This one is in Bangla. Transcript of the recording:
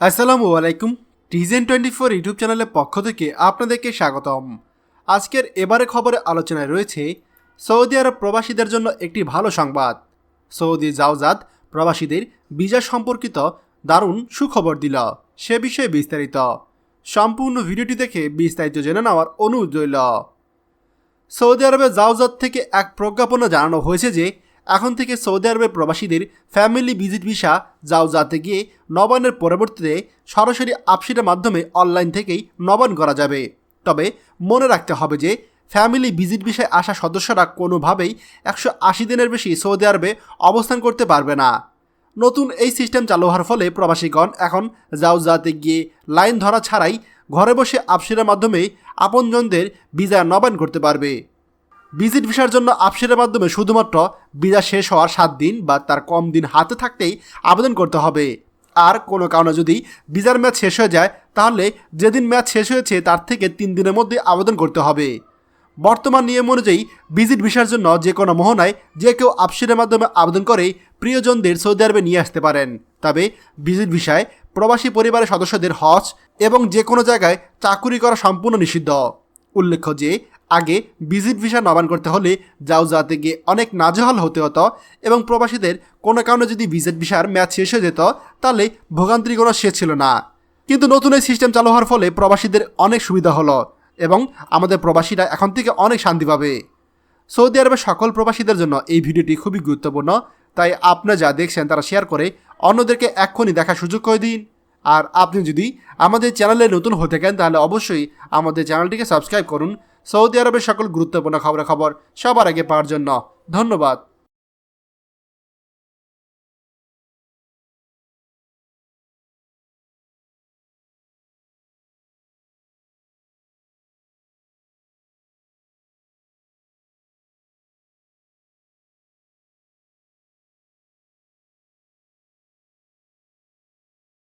আসসালামু আলাইকুম। টিজেন টোয়েন্টি ফোর ইউটিউব চ্যানেলের পক্ষ থেকে আপনাদেরকে স্বাগতম। আজকের এবারে খবরে আলোচনায় রয়েছে, সৌদি আরব প্রবাসীদের জন্য একটি ভালো সংবাদ। সৌদি জাওজাদ প্রবাসীদের ভিসা সম্পর্কিত দারুণ সুখবর দিল। সে বিষয়ে বিস্তারিত। সম্পূর্ণ ভিডিওটি দেখে বিস্তারিত জেনে নেওয়ার অনুরোধ রইল। সৌদি আরবের জাওজাত থেকে এক প্রজ্ঞাপনে জানানো হয়েছে যে এখন থেকে সৌদি আরবের প্রবাসীদের ফ্যামিলি ভিজিট ভিসা জাওজাতে গিয়ে নবায়নের পরবর্তীতে সরাসরি আপসিটের মাধ্যমে অনলাইন থেকেই নবায়ন করা যাবে। তবে মনে রাখতে হবে যে ফ্যামিলি ভিজিট ভিসায় আসা সদস্যরা কোনোভাবেই একশো আশি দিনের বেশি সৌদি আরবে অবস্থান করতে পারবে না। নতুন এই সিস্টেম চালু হওয়ার ফলে প্রবাসীগণ এখন যাও যাতে গিয়ে লাইন ধরা ছাড়াই ঘরে বসে আপসিরের মাধ্যমে আপনজনদের ভিসা নবায়ন করতে পারবে। ভিজিট ভিসার জন্য আপসের মাধ্যমে শুধুমাত্র ভিসা শেষ হওয়ার সাত দিন বা তার কম দিন হাতে থাকতেই আবেদন করতে হবে। আর কোনো কারণে যদি ভিসার ম্যাচ শেষ হয়ে যায়, তাহলে যেদিন ম্যাচ শেষ হয়েছে, তার থেকে তিন দিনের মধ্যে আবেদন করতে হবে। বর্তমান নিয়ম অনুযায়ী ভিজিট ভিসার জন্য যে কোনো মোহনায় যে কেউ আপসের মাধ্যমে আবেদন করে, প্রিয়জনদের সৌদি আরবে নিয়ে আসতে পারেন। তবে ভিজিট ভিসায় প্রবাসী পরিবারের সদস্যদের হজ এবং যে কোনো জায়গায় চাকুরি করা সম্পূর্ণ নিষিদ্ধ। উল্লেখ্য যে আগে ভিজিট ভিসা নবায়ন করতে হলে জাউজাতে গিয়ে অনেক নাজেহাল হতে হতো এবং প্রবাসীদের কোনো কারণে যদি ভিজিট ভিসার ম্যাচ শেষ হয়ে যেত, তাহলে ভোগান্তির কোনো শেষ ছিল না। কিন্তু নতুন এই সিস্টেম চালু হওয়ার ফলে প্রবাসীদের অনেক সুবিধা হলো এবং আমাদের প্রবাসীরা এখন থেকে অনেক শান্তি পাবে। সৌদি আরবের সকল প্রবাসীদের জন্য এই ভিডিওটি খুবই গুরুত্বপূর্ণ, তাই আপনারা যা দেখছেন তারা শেয়ার করে অন্যদেরকে এক্ষুনি দেখার সুযোগ করে দিন। আর আপনি যদি আমাদের চ্যানেলে নতুন হতে থাকেন, তাহলে অবশ্যই আমাদের চ্যানেলটিকে সাবস্ক্রাইব করুন। সৌদি আরবের সকল গুরুত্বপূর্ণ খবরাখবর সবার আগে পাওয়ার জন্য ধন্যবাদ।